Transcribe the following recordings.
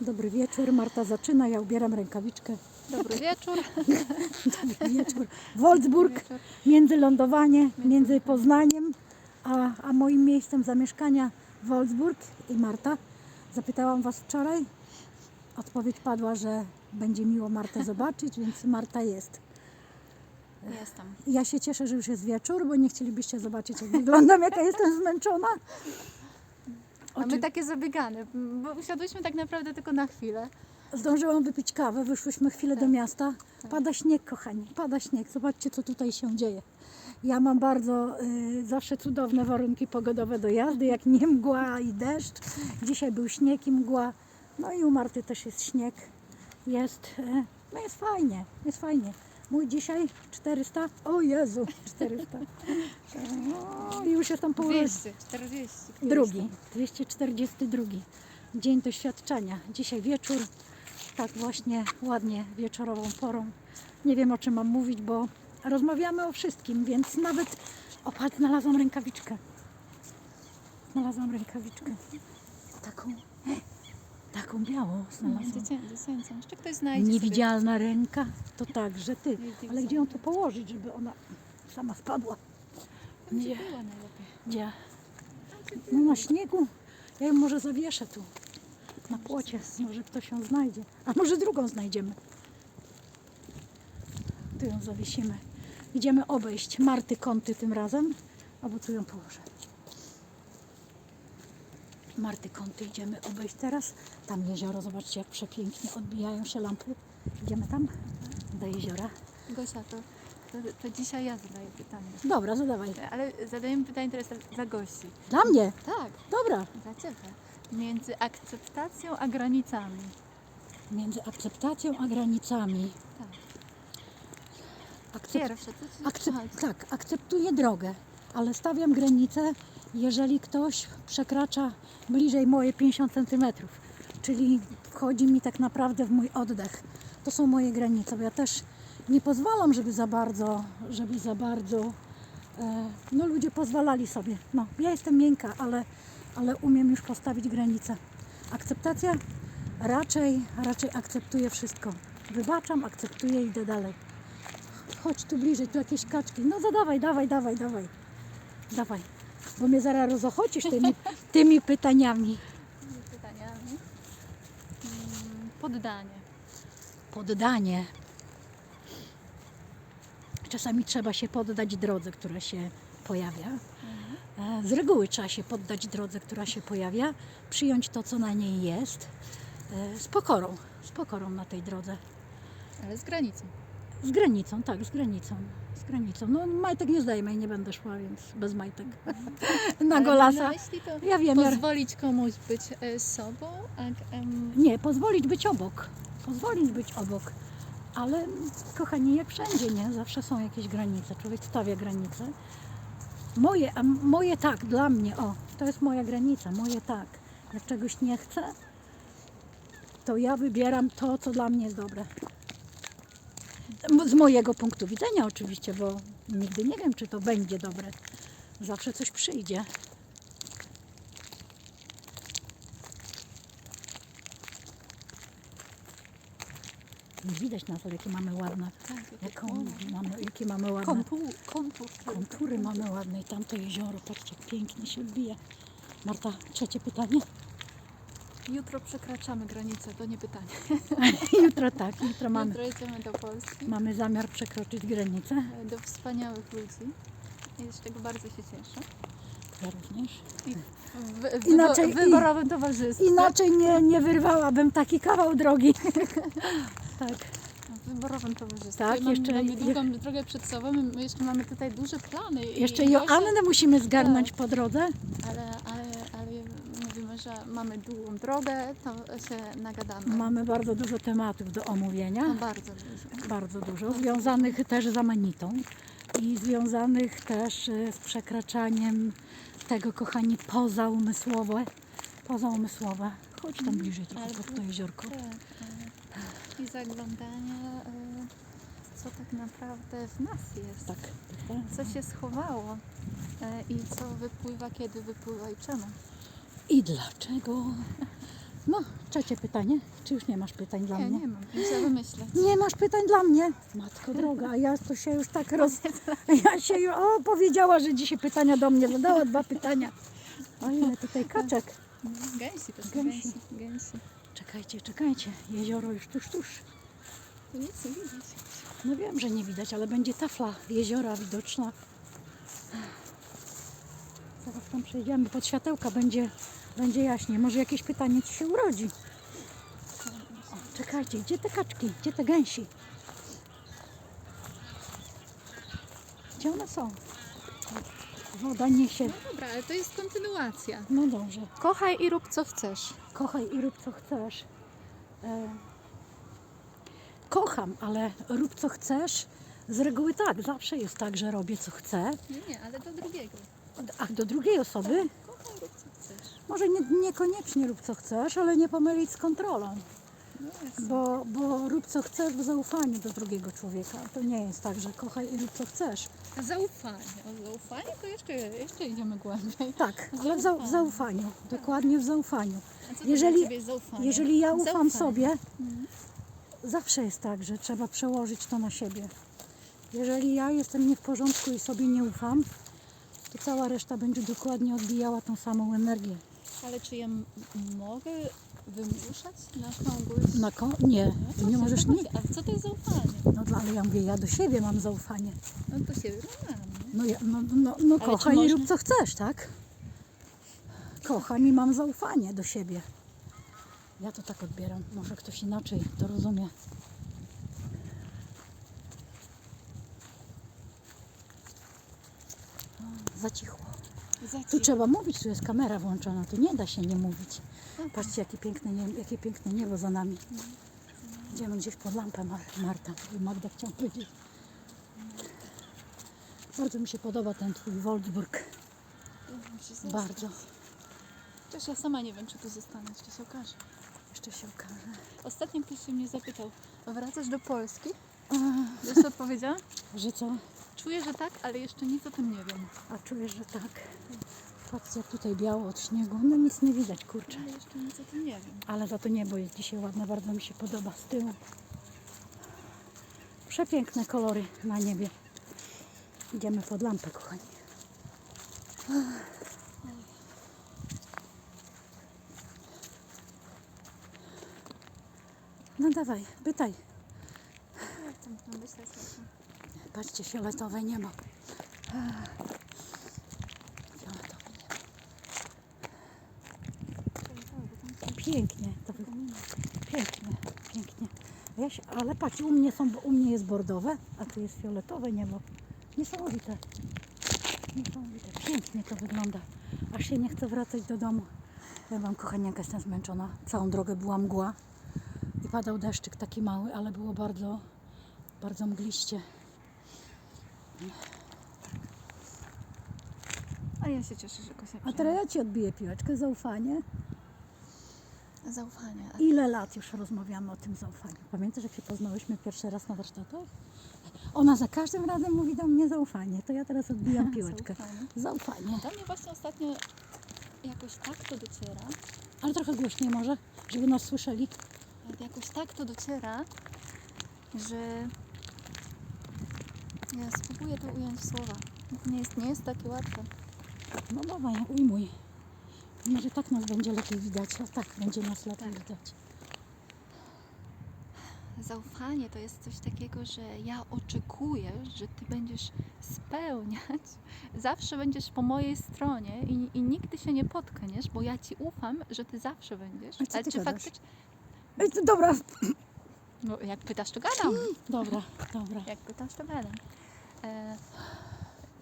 Dobry wieczór, Marta zaczyna, ja ubieram rękawiczkę. Dobry wieczór. Dobry wieczór. Wolfsburg, wieczór. między lądowanie, między Poznaniem, a, a moim miejscem zamieszkania Wolfsburg i Marta. Zapytałam Was wczoraj, odpowiedź padła, że będzie miło Martę zobaczyć, więc Marta jest. Jestem. Ja się cieszę, że już jest wieczór, bo nie chcielibyście zobaczyć, jak wyglądam, jaka jestem zmęczona. A my takie zabiegane, bo usiadłyśmy tak naprawdę tylko na chwilę. Zdążyłam wypić kawę, wyszłyśmy chwilę do miasta. Pada śnieg, kochani, pada śnieg. Zobaczcie, co tutaj się dzieje. Ja mam bardzo y, zawsze cudowne warunki pogodowe do jazdy, jak nie mgła i deszcz. Dzisiaj był śnieg i mgła. No i u Marty też jest śnieg. Jest, y, no jest fajnie, jest fajnie. Mój dzisiaj 400, o Jezu, 400. O, już jestem po urodzeniu. 240. Drugi, 242. Dzień doświadczenia. Dzisiaj wieczór. Tak właśnie ładnie wieczorową porą. Nie wiem o czym mam mówić, bo rozmawiamy o wszystkim, więc nawet o patrz, znalazłam rękawiczkę. Znalazłam rękawiczkę. Taką, taką białą znalazłam. Dziecięcą. Jeszcze ktoś znajdzie Niewidzialna ręka, to także ty. Ale gdzie ją tu położyć, żeby ona sama spadła? Sobie. Gdzie? Była najlepiej. Gdzie? No na śniegu. Ja ją może zawieszę tu. Na płocie. Może ktoś ją znajdzie. A może drugą znajdziemy. Tu ją zawiesimy. Idziemy obejść Marty kąty tym razem. Albo tu ją położę. Marty kąty idziemy obejść teraz. Tam jezioro. Zobaczcie jak przepięknie odbijają się lampy. Idziemy tam do jeziora. Gosia, to, to, to dzisiaj ja zadaję pytanie. Dobra, zadawaj. Ale zadajemy pytanie teraz dla Gosi. Dla mnie. Tak, Dobra. dla Ciebie. Między akceptacją a granicami. Między akceptacją a granicami. Tak. Akcept... Pierwsze, co Ci? Tak, akceptuję drogę, ale stawiam granicę, jeżeli ktoś przekracza bliżej moje 50 cm, czyli wchodzi mi tak naprawdę w mój oddech. To są moje granice, bo ja też nie pozwalam, żeby za bardzo, żeby za bardzo, e, no ludzie pozwalali sobie. No, ja jestem miękka, ale, ale umiem już postawić granice. Akceptacja? Raczej, raczej akceptuję wszystko. Wybaczam, akceptuję i idę dalej. Chodź tu bliżej, tu jakieś kaczki. No zadawaj, dawaj, dawaj, dawaj. Dawaj. Bo mnie zaraz rozochocisz tymi, tymi pytaniami. pytaniami. Mm, Poddanie. Poddanie. Czasami trzeba się poddać drodze, która się pojawia. E, Z reguły trzeba się poddać drodze, która się pojawia, przyjąć to, co na niej jest, e, z pokorą, z pokorą na tej drodze. Ale z granicą. Z granicą, tak, z granicą. Z granicą. No majtek nie zdajemy i nie będę szła, więc bez majtek. Na golasa. To Ja wiem, pozwolić komuś być e, sobą, a em, Nie, pozwolić być obok. Pozwolić być obok. Ale kochani, jak wszędzie, nie? Zawsze są jakieś granice. Człowiek stawia granice. Moje, a moje tak, dla mnie, o, to jest moja granica, moje tak. Jak czegoś nie chcę, to ja wybieram to, co dla mnie jest dobre. Z mojego punktu widzenia oczywiście, bo nigdy nie wiem, czy to będzie dobre. Zawsze coś przyjdzie. Nie widać nas, ale jakie mamy ładne. tak, Jaką mamy, jakie mamy ładne kontur, kontur, kontury mamy ładne i tamto jezioro, patrzcie pięknie się odbija. Marta, trzecie pytanie? Jutro przekraczamy granicę, to nie pytanie. Jutro tak, jutro mamy, Jutro jedziemy do Polski, mamy zamiar przekroczyć granicę. do wspaniałych ludzi. I z czego bardzo się cieszę. Ja również. I w, w, Inaczej- wyborowym towarzystwie. Inaczej nie, nie wyrwałabym taki kawał drogi. tak. Wyborowym towarzystwie. Tak, mamy, jeszcze- mamy długą drogę przed sobą, my jeszcze mamy tutaj duże plany. Jeszcze Joannę musimy zgarnąć po drodze. Ale, ale, że mamy długą drogę, to się nagadamy. Mamy bardzo dużo tematów do No omówienia. bardzo dużo. Bardzo dużo. Związanych też z Amanitą i związanych też e, z przekraczaniem tego, kochani, pozaumysłowe. Pozaumysłowe. Chodź tam bliżej trochę Ale pod to jeziorko. Tak, tak. I zaglądania, y, co tak naprawdę w nas jest. Tak. Co się schowało y, i co wypływa, kiedy wypływa i czemu. I dlaczego No, trzecie pytanie. Czy już nie masz pytań dla Nie, mnie? nie mam. Muszę wymyśleć. Nie masz pytań dla mnie? Matko droga, ja to się już tak roz... Ja się już... O, powiedziała, że dzisiaj pytania do mnie zadała, dwa pytania. O ile tutaj kaczek. Gęsi Gęsi. gęsi. Gęsi. Czekajcie, czekajcie. Jezioro już tuż, tuż. Tu nic nie widać. No wiem, że nie widać, ale będzie tafla jeziora widoczna. Zaraz tam przejdziemy, pod światełka będzie, będzie jaśnie. Może jakieś pytanie Ci się urodzi. O, czekajcie, gdzie te kaczki? Gdzie te gęsi? Gdzie one są? Woda niesie. No dobra, ale to jest kontynuacja. No dobrze. Kochaj i rób co chcesz. Kochaj i rób co chcesz. E, kocham, ale rób co chcesz. Z reguły tak, zawsze jest tak, że robię co chcę. Nie, nie, ale do drugiego. A do drugiej osoby Kochaj i rób co chcesz. Może nie, niekoniecznie rób co chcesz, ale nie pomylić z kontrolą. Bo, bo rób co chcesz w zaufaniu do drugiego człowieka. To nie jest tak, że kochaj i rób co chcesz. Zaufanie. O zaufanie to jeszcze, jeszcze idziemy głębiej. Tak, ale w, w zaufaniu. Dokładnie w zaufaniu. Jeżeli-? Jeżeli ja ufam Zaufanie. sobie, Mhm. zawsze jest tak, że trzeba przełożyć to na siebie. Jeżeli ja jestem nie w porządku i sobie nie ufam, to cała reszta będzie dokładnie odbijała tą samą energię. Ale czy ja mogę wymuszać na kogoś? Na ko- nie, ty nie możesz nie. A co to jest zaufanie? No dla- ale ja mówię, ja do siebie mam zaufanie. No to się wyrównamy. No, ja, no, no, no kochaj i można- rób co chcesz, tak? Kocham i mam zaufanie do siebie. Ja to tak odbieram. Może ktoś inaczej to rozumie. O, Zacichło. Tu trzeba mówić, tu jest kamera włączona, tu nie da się nie mówić. Patrzcie, jakie piękne, nie, jakie piękne niebo za nami. Idziemy gdzieś pod lampę, Mar- Marta. I Magda chciała powiedzieć. Bardzo mi się podoba ten twój Wolfsburg. Bardzo. Chociaż ja sama nie wiem, czy tu zostanę, czy się okaże. Jeszcze się okaże. Ostatnio ktoś się mnie zapytał, wracasz do Polski? Wiesz co odpowiedziałam? że co? Czuję, że tak, ale jeszcze nic o tym nie wiem. A czujesz, że tak? Patrzcie, jak tutaj biało od śniegu. No nic nie widać, kurczę. Ale jeszcze nic o tym nie wiem. Ale za to niebo jest dzisiaj ładne, bardzo mi się podoba z tyłu. Przepiękne kolory na niebie. Idziemy pod lampę, kochani. No dawaj, pytaj. Jak tam mam myśleć? Patrzcie, fioletowe niebo. Fioletowe niebo. Pięknie to. Pięknie, pięknie. Ale patrz, u mnie, są, u mnie jest bordowe, a tu jest fioletowe niebo. Niesamowite. Niesamowite. Pięknie to wygląda. Aż się nie chce wracać do domu. Ja wam, kochani, jak jestem zmęczona. Całą drogę była mgła i padał deszczyk taki mały, ale było bardzo, bardzo mgliście. A ja się cieszę, że Gosia A teraz ja Ci odbiję piłeczkę, zaufanie. Zaufanie. A Ile lat już rozmawiamy o tym zaufaniu? Pamiętasz, jak się poznałyśmy pierwszy raz na warsztatach? Ona za każdym razem mówi do mnie zaufanie, to ja teraz odbijam piłeczkę. Zaufanie. Zaufanie. Do mnie właśnie ostatnio jakoś tak to dociera, Ale trochę głośniej może, żeby nas słyszeli. jakoś tak to dociera, że ja spróbuję to ująć w słowa. Nie jest, nie jest takie łatwe. No dawaj, ujmuj. Może tak nas będzie lepiej widać, a tak będzie nas lepiej widać. Zaufanie to jest coś takiego, że ja oczekuję, że ty będziesz spełniać, zawsze będziesz po mojej stronie i, i nigdy się nie potkniesz, bo ja ci ufam, że ty zawsze będziesz. A co Ale ty faktycznie. To dobra, No, jak pytasz, to gadam. dobra, dobra. Jak pytasz, to gadam. E,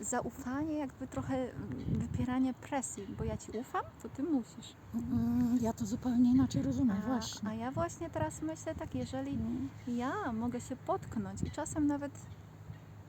zaufanie, jakby trochę wypieranie presji, bo ja ci ufam, to ty musisz. Mm, Ja to zupełnie inaczej rozumiem, A, właśnie. a ja właśnie teraz myślę tak, jeżeli Mm. ja mogę się potknąć i czasem nawet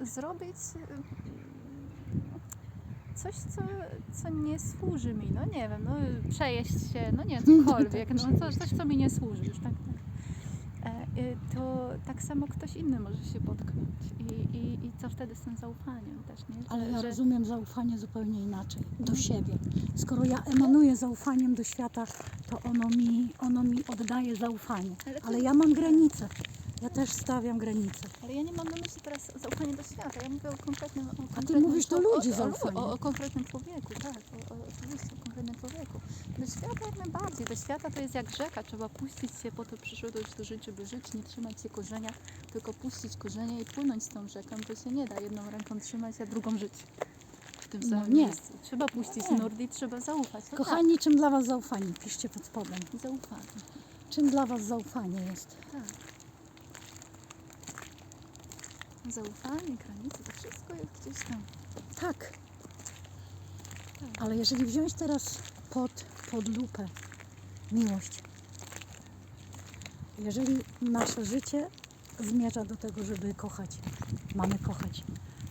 zrobić y, coś, co, co nie służy mi, no nie wiem, no przejeść się, no nie, cokolwiek, no coś, coś co mi nie służy już, tak, tak. E, y, to tak samo ktoś inny może się potknąć. I, i, i co wtedy z tym zaufaniem też, nie? Że, Ale ja że, rozumiem zaufanie zupełnie inaczej. Do siebie. Skoro ja emanuję zaufaniem do świata, to ono mi, ono mi oddaje zaufanie. Ale Ale ja mam granice. Ja też stawiam granice. Ale ja nie mam na myśli teraz zaufanie do świata. Ja mówię o konkretnym. O ty konkretnym mówisz do ludzi zaufanie. O, o konkretnym człowieku, tak. O, o, oczywiście, o konkretnym człowieku. Do świata jak najbardziej. Do świata to jest jak rzeka. Trzeba puścić się, po to przyszedłeś do życia, by żyć, nie trzymać się korzenia, tylko puścić korzenie i płynąć z tą rzeką. To się nie da jedną ręką trzymać, a drugą żyć. W tym No samym nie. miejscu. Trzeba puścić Nie. i trzeba zaufać. No Kochani, czym dla Was zaufanie? Piszcie pod spodem. tak, zaufanie. Czym dla Was zaufanie jest? Tak. Zaufanie, granice, to wszystko jest gdzieś tam. Tak. Ale jeżeli wziąć teraz pod, pod lupę miłość, jeżeli nasze życie zmierza do tego, żeby kochać, mamy kochać,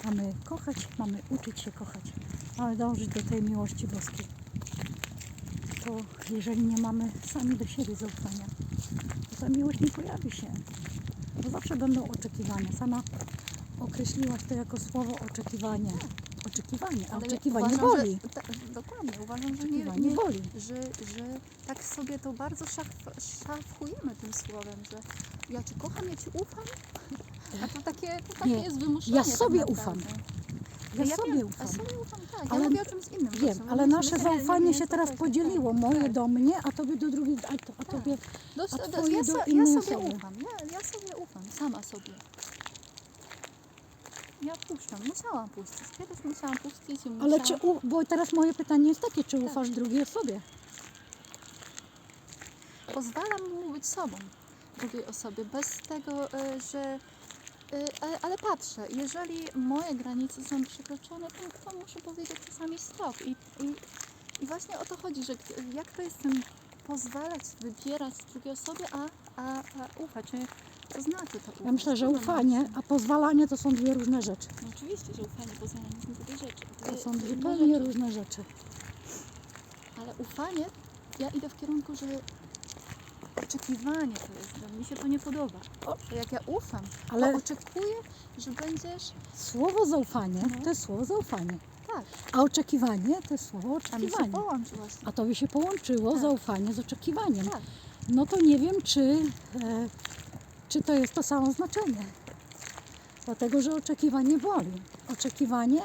mamy kochać, mamy uczyć się kochać, mamy dążyć do tej miłości boskiej, to jeżeli nie mamy sami do siebie zaufania, to ta miłość nie pojawi się. Bo zawsze będą oczekiwania. Sama określiłaś to jako słowo oczekiwanie. Oczekiwanie, a Ale oczekiwanie uważam, boli. Że, dokładnie, uważam, że nie, Oczekiwanie nie, boli. że, że tak sobie to bardzo szaf, szafujemy tym słowem, że ja Cię kocham, ja Ci ufam, a to takie, to takie Nie, jest wymuszenie. ja tak sobie naprawdę. ufam. Ja sobie wiem, ufam. Ja sobie ufam, tak. Ale- ja mówię o czymś innym. Wiem, właśnie, ale mówię, nasze że zaufanie nie się jest teraz tak, podzieliło. tak, Moje tak. do mnie, a tobie do drugiej, a, to, a tobie. Do, a do, twoje ja, do so, ja innej sobie osoby. ufam, ja, ja sobie ufam, sama sobie. Ja puszczam, musiałam puścić. Kiedyś musiałam puścić i musiałam... Ale czy, u, bo teraz moje pytanie jest takie, czy ufasz drugiej osobie? pozwalam mu być sobą, drugiej osobie, bez tego, e, że. e, Ale, ale patrzę, jeżeli moje granice są przekroczone, to, to muszę powiedzieć czasami stop. I, i, I właśnie o to chodzi, że jak to jest tym pozwalać, wybierać drugiej osobie, a, a, a ufać. Czy To znaczy to ufać. Ja myślę, że Co to ufanie, a pozwalanie to są dwie różne rzeczy. No oczywiście, że ufanie, pozwalanie to są dwie rzeczy. To Dwie są inne zupełnie różne rzeczy. Ale ufanie, ja idę w kierunku, że oczekiwanie to jest, że mi się to nie podoba. O. Że jak ja ufam, Ale to oczekuję, że będziesz słowo zaufanie No. to jest słowo zaufanie, tak. a oczekiwanie to jest słowo A mi się oczekiwanie. połączy właśnie. A tobie się połączyło Tak. zaufanie z oczekiwaniem. Tak. No to nie wiem, czy, e, czy to jest to samo znaczenie. Dlatego, że oczekiwanie boli. Oczekiwanie,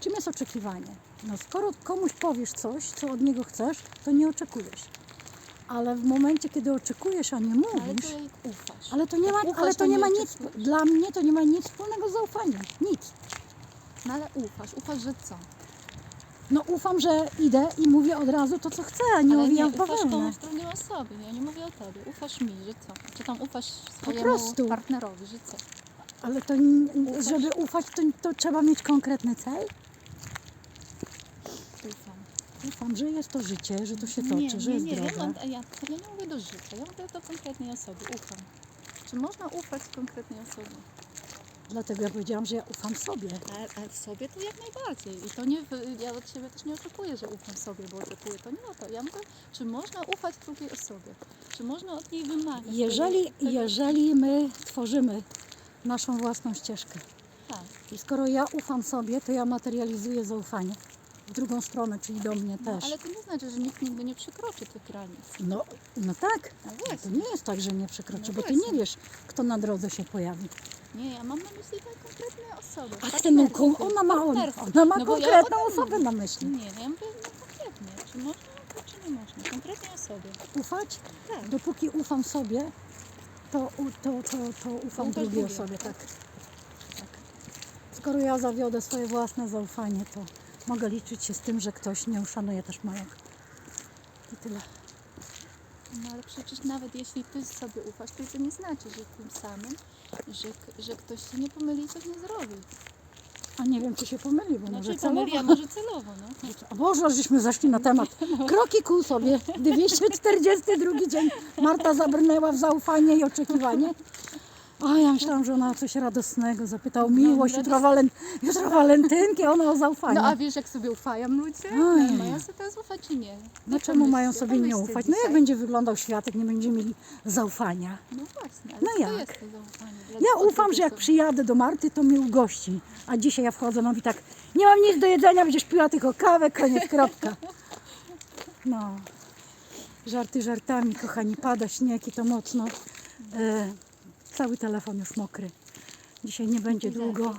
czym jest oczekiwanie? No skoro komuś powiesz coś, co od niego chcesz, to nie oczekujesz. Ale w momencie, kiedy oczekujesz, a nie Ale mówisz, jak ufasz. ale to nie ma, ufasz, ale to nie nie ma nic, oczekujesz. dla mnie to nie ma nic wspólnego z zaufaniem. Nic. No ale ufasz, ufasz, że co? No ufam, że idę i mówię od razu to, co chcę, a nie ale owijam nie w ufasz bawełnę. komuś drugiej osobie. Ja nie mówię o tobie. Ufasz mi, że co? Czy tam ufasz swojemu prostu. partnerowi, że co? Ale to, n- Ufasz? żeby ufać, to, to trzeba mieć konkretny cel. Ufam. Ufam, że jest to życie, że to się toczy, że nie, jest nie, droga. ja, mam, ja, ja nie mówię do życia, ja mówię do konkretnej osoby, ufam. Czy można ufać konkretnej osobie? Dlatego ja powiedziałam, że ja ufam sobie. Ale, ale w sobie to jak najbardziej. I to nie, ja od siebie też nie oczekuję, że ufam sobie, bo oczekuję to nie o to. Ja mówię, czy można ufać drugiej osobie? Czy można od niej wymagać? Jeżeli, tego, tego, jeżeli my tworzymy naszą własną ścieżkę Tak, i skoro ja ufam sobie, to ja materializuję zaufanie w drugą stronę, czyli do mnie no, też. ale to nie znaczy, że nikt nigdy nie przekroczy tych granic. No, no tak, No to właśnie. nie jest tak, że nie przekroczy, No bo ty nie wiesz, kto na drodze się pojawi. Nie, ja mam na myśli te konkretne osoby. A ty, no, partnerskie, ona ma, partnerskie. ona ma No bo ja konkretną osobę na myśli. Nie, ja mówię no, konkretnie. Czy można czy nie można? Konkretnej osobie. Ufać? Tak. Dopóki ufam sobie, to, u- to, to, to ufam ufasz drugiej drugiej. osobie, tak. tak. Skoro ja zawiodę swoje własne zaufanie, to mogę liczyć się z tym, że ktoś nie uszanuje też mojego. I tyle. No ale przecież nawet jeśli ty sobie ufasz, to to nie znaczy, że tym samym, że, że ktoś się nie pomyli i coś nie zrobi. A nie wiem, czy się pomyli, bo No może czy pomyli, a celowo. może celowo, no. O Boże, żeśmy zeszli na temat. Kroki ku sobie. 242 dzień Marta zabrnęła w zaufanie i oczekiwanie. A ja myślałam, że ona o coś radosnego zapytał. Miłość, jutro, walent, jutro walentynki, ona o zaufanie. No a wiesz, jak sobie ufają ludzie? Oj. Mają sobie teraz ufać czy nie? No czemu mają sobie nie ufać? No jak będzie wyglądał świat, jak nie będziemy mieli zaufania? No właśnie, ale No jak? jest to zaufanie? Ja ufam, że jak przyjadę do Marty, to mnie ugości. A dzisiaj ja wchodzę, no mówi tak, nie mam nic do jedzenia, będziesz piła tylko kawę, koniec, kropka. No, żarty żartami, kochani, pada śnieg i to mocno. E, cały telefon już mokry. Dzisiaj nie będzie długo.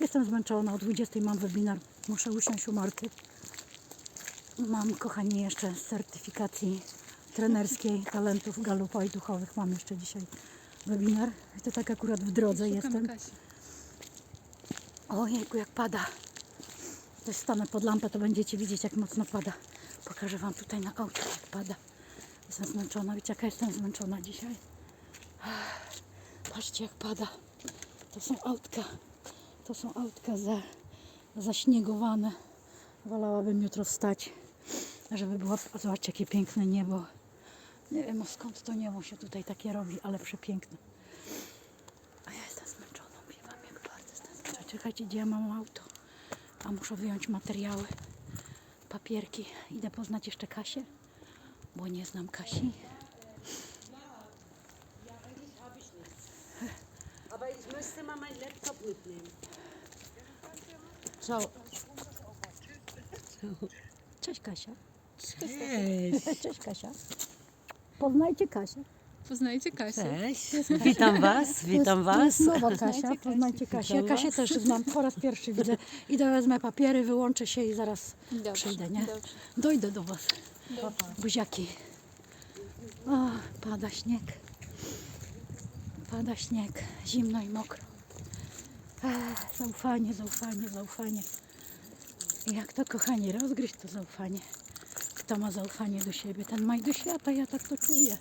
Jestem zmęczona, o 20 mam webinar, muszę usiąść u Marty. Mam, kochani, jeszcze z certyfikacji trenerskiej talentów galupa i duchowych. Mam jeszcze dzisiaj webinar. I to tak akurat w drodze Szukam jestem. Kasi. Ojejku, jak pada. Też stanę pod lampę, to będziecie widzieć, jak mocno pada. Pokażę Wam tutaj na aucie, jak pada. Jestem zmęczona. Wiecie, jaka jestem zmęczona dzisiaj? Patrzcie, jak pada. To są autka. To są autka za, zaśniegowane. Wolałabym jutro wstać, żeby było... Zobaczcie, jakie piękne niebo. Nie wiem, skąd to niebo się tutaj takie robi, ale przepiękne. A ja jestem zmęczona, mówię wam jak bardzo jestem zmęczona. Czekajcie, gdzie ja mam auto. A muszę wyjąć materiały, papierki. Idę poznać jeszcze Kasię, bo nie znam Kasi. Ich müsste mal meinen Laptop mitnehmen. Co? Cześć Kasia. Cześć. Cześć Kasia. Poznajcie Kasię. Poznajcie Kasię. Cześć. Witam Was, witam Was. nowa Kasia, poznajcie Kasię. Witam Kasię też znam, po raz pierwszy widzę. Idę, wezmę papiery, wyłączę się i zaraz Dobrze, przyjdę, nie? dobrze. Dojdę do Was. Dobrze. Buziaki. O, pada śnieg. Pada śnieg. Zimno i mokro. Ech, zaufanie, zaufanie, zaufanie. Jak to, kochani, rozgryźć to zaufanie. Kto ma zaufanie do siebie, ten ma i do świata. Ja tak to czuję.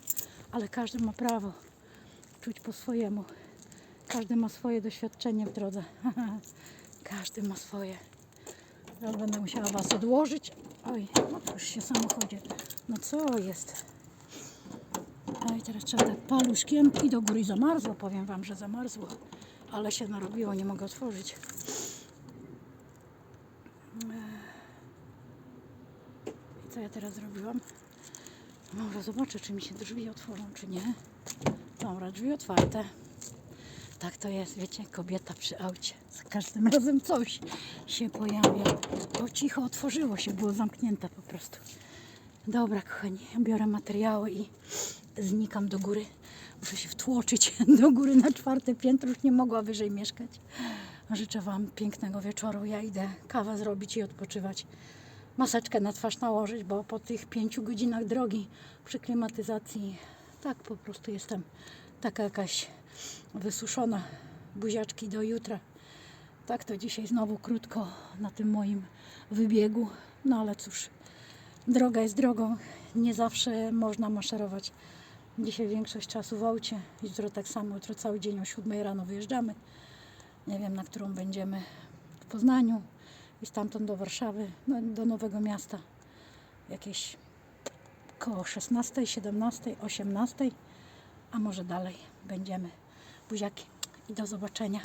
Ale każdy ma prawo czuć po swojemu. Każdy ma swoje doświadczenie w drodze. Każdy ma swoje. Teraz będę musiała Was odłożyć. Oj, już się w samochodzie. No co jest? Oj, teraz trzeba tak paluszkiem i do góry zamarzło. Powiem Wam, że zamarzło. Ale się narobiło, nie mogę otworzyć. I co ja teraz zrobiłam? Dobra, zobaczę, czy mi się drzwi otworzą, czy nie. Dobra, drzwi otwarte. Tak to jest, wiecie, kobieta przy aucie. Za każdym razem coś się pojawia. To cicho otworzyło się, było zamknięte po prostu. Dobra, kochani, biorę materiały i znikam do góry. Muszę się wtłoczyć do góry na czwarte piętro, już nie mogła wyżej mieszkać. Życzę Wam pięknego wieczoru. Ja idę kawę zrobić i odpoczywać. Maseczkę na twarz nałożyć, bo po tych pięciu godzinach drogi przy klimatyzacji tak po prostu jestem taka jakaś wysuszona. Buziaczki do jutra. Tak to dzisiaj znowu krótko na tym moim wybiegu. No ale cóż, droga jest drogą. Nie zawsze można maszerować. Dzisiaj większość czasu w aucie. Jutro tak samo. Jutro cały dzień o 7 rano wyjeżdżamy. Nie wiem, na którą będziemy w Poznaniu i stamtąd do Warszawy, no, do Nowego Miasta. Jakieś koło 16, 17, 18, a może dalej będziemy. Buziaki i do zobaczenia.